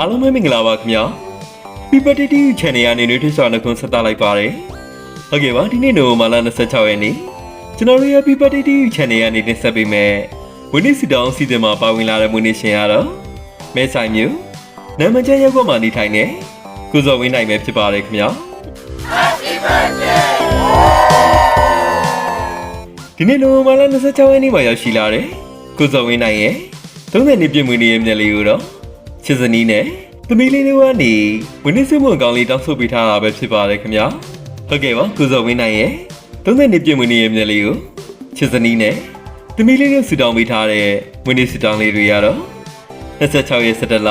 အားလုံးပဲမင်္ဂလာပါခင်ဗျာ People TV Channel ကနေနေထွေးစွာနှုတ်ဆက်သလိုက်ပါတယ်ဟုတ်ကဲ့ပါဒီနေ့နိုဝင်ဘာလ26ရက်နေ့ကျွန်တော်တို့ရဲ့ People TV Channel ကနေတင်ဆက်ပေးမယ်ဝင်းနေစီတောင်းစီစဉ်မှာပါဝင်လာတဲ့မွေးနေ့ရှင်ရတော့မဲဆိုင်မျိုးနာမကျန်းရက်ကွက်မှာနေထိုင်နေကိုစော်ဝင်းနိုင်ပဲဖြစ်ပါတယ်ခင်ဗျာဒီနေ့နိုဝင်ဘာလ26ရက်နေ့မှာရောက်ရှိလာတယ်။ကိုစောဝင်းနိုင်ရဲ့30နှစ်ပြည့်မွေးနေ့ရဲ့မျက်လေးကိုတော့ ချစ်စနီးနဲ့သမီးလေးတွေကနေဝင်းနေစမှုအကောင်လေးတောင်းဆိုပေးထားတာပဲဖြစ်ပါတယ်ခင်ဗျာ။ဟုတ်ကဲ့ပါကိုစောဝင်းနိုင်ရဲ့30နှစ်ပြည့်မွေးနေ့ရဲ့မျက်လေးကိုချစ်စနီးနဲ့သမီးလေးတွေဆူတောင်းပေးထားတဲ့မွေးနေ့ဆူတောင်းလေးတွေကတော့26ရက်17လ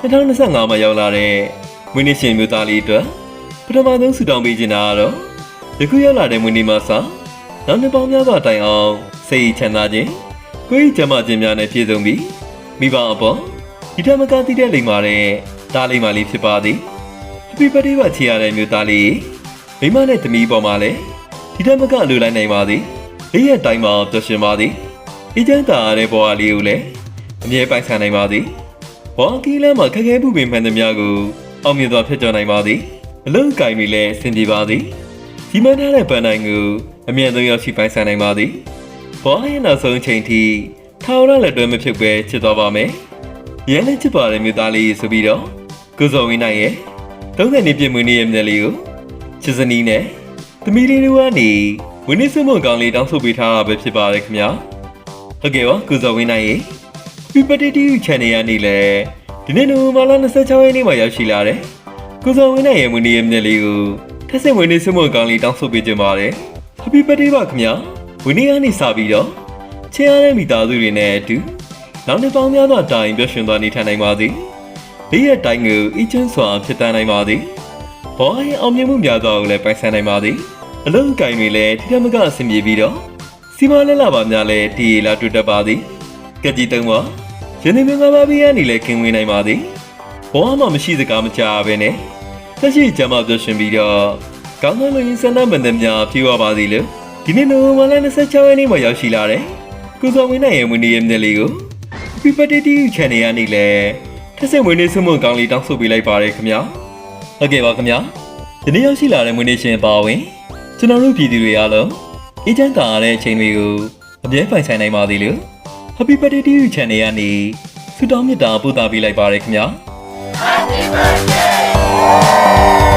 2025မှာရောက်လာတဲ့မွေးနေ့ရှင်မျိုးသားလေးအတွက်ပထမဆုံးဆူတောင်းပေးခြင်းတာကတော့ယခုရောက်လာတဲ့မွေးနေ့မှာစနောက်နှစ်ပေါင်းများစွာတိုင်အောင်စိတ်ချမ်းသာခြင်းကိုယ်ကျမ်းမာခြင်းများနဲ့ပြည့်စုံပြီးမိဘအပေါ် ဒီထက်မကတည်တဲ့လိမ္မာတဲ့ဒါလိမ္မာလေးဖြစ်ပါသည် Happy birthday ပါချီရတဲ့မျိုးသားလေးမိမနဲ့သမီးပေါ်မှာလည်းဒီထက်မကလူလိုက်နိုင်ပါသည်လေးရက်တိုင်းမှာပျော်ရွှင်ပါသည်အေးချမ်းသာရတဲ့ဘဝလေးကိုလည်းအမြဲပိုင်ဆိုင်နိုင်ပါသည်ဘောကီလမ်းမှာခက်ခဲမှုပင်မှန်သမျှကိုအောင်မြင်စွာဖျက်ချော်နိုင်ပါသည်အလုံးကိုင်ပြီးလည်းအဆင်ပြေပါသည်ဒီမန်းထားတဲ့ပန်းတိုင်းကိုအမြင့်ဆုံးရောက်ရှိပိုင်ဆိုင်နိုင်ပါသည်။ဘောရင်နောက်ဆုံးအချိန်ထိထောင်ရလက်တွဲမဖြစ်ပဲချစ်သွားပါမယ်။ ရဲနဲ့ချစ်ပါတဲ့မြို့သားလေးဆိုပြီးတော့ကိုစော်ဝင်းနိုင်ရဲ့30နှစ်ပြည့်မွေးနေ့ရဲ့မျက်လေးကိုချစ်စနီးနဲ့သမီးလေးတို့ကနေဝင်းနေစုံမကောင်လေးတောင်းဆိုပေးထားတာပဲဖြစ်ပါတယ်ခင်ဗျာ။ဟုတ်ကဲ့ပါကိုစော်ဝင်းနိုင်ရဲ့ Happy Birthday to you Channel ကနေလည်းဒီနေ့နိုဝင်ဘာလ26ရက်နေ့မှာရောက်ရှိလာတယ်။ကိုစော်ဝင်းနိုင်ရဲ့မွေးနေ့ရဲ့မျက်လေးကိုထက်ဆင့်ဝင်နေစမို့ကောင်းလေးတောင်းဆိုပေးကြပါတယ် Happy birthday ပါခင်ဗျာဝင်နေကနေစပြီးတော့ချစ်ရတဲ့မိသားစုတွေနဲ့အတူ နောက်နှစ်ပေါင်းများစွာတိုင်ပျော်ရွှင်သွားနေထိုင်နိုင်ပါစေလေးရက်တိုင်းကိုအချင်းစွာဖြစ်တန်းနိုင်ပါစေဘောရင်အောင်မြင်မှုများစွာကိုလည်းပိုင်ဆိုင်နိုင်ပါစေအလုံးကိုင်တွေလည်းထိထမကအဆင်ပြေပြီးတော့စီမလက်လာပါများလည်းတည်ရလာတွေ့တတ်ပါသည်ကက်ကြီးတုံးပါယနေ့မင်္ဂလာပါဘီရန်နေလည်းခင်ဝင်နိုင်ပါသည်ဘောမှမရှိစကားမကြားပဲနဲ့သက်ရှိကျမ်းမာပြရှင်ပြီးတော့ကောင်းသောလူရင်းစန္ဒမန္တများပြေဝပါစေလို့ဒီနေ့နိုဝင်ဘာလ26ရက်နေ့မှာရောက်ရှိလာတယ်။ကိုစောဝင်းနိုင်ရဲ့မွေးနေ့ရဲ့နေ့လေးကို Happy Birthday to you Channel ကနေလည်းထက်ဆင့်မွေးနေ့ဆုမွန်ကောင်းလေးတောင်းဆိုပေးလိုက်ပါရခင်ဗျာ။ဟုတ်ကဲ့ပါခင်ဗျာ။ဒီနေ့ရောက်ရှိလာတဲ့မွေးနေ့ရှင်ပါဝင်ကျွန်တော်တို့ပြည်သူတွေအားလုံးအေးချမ်းသာရတဲ့အချိန်တွေကိုအပြည့်ပိုင်ဆိုင်နိုင်ပါသေးလို့ Happy Birthday to you Channel ကနေဆုတောင်းမေတ္တာပို့သပေးလိုက်ပါရခင်ဗျာ။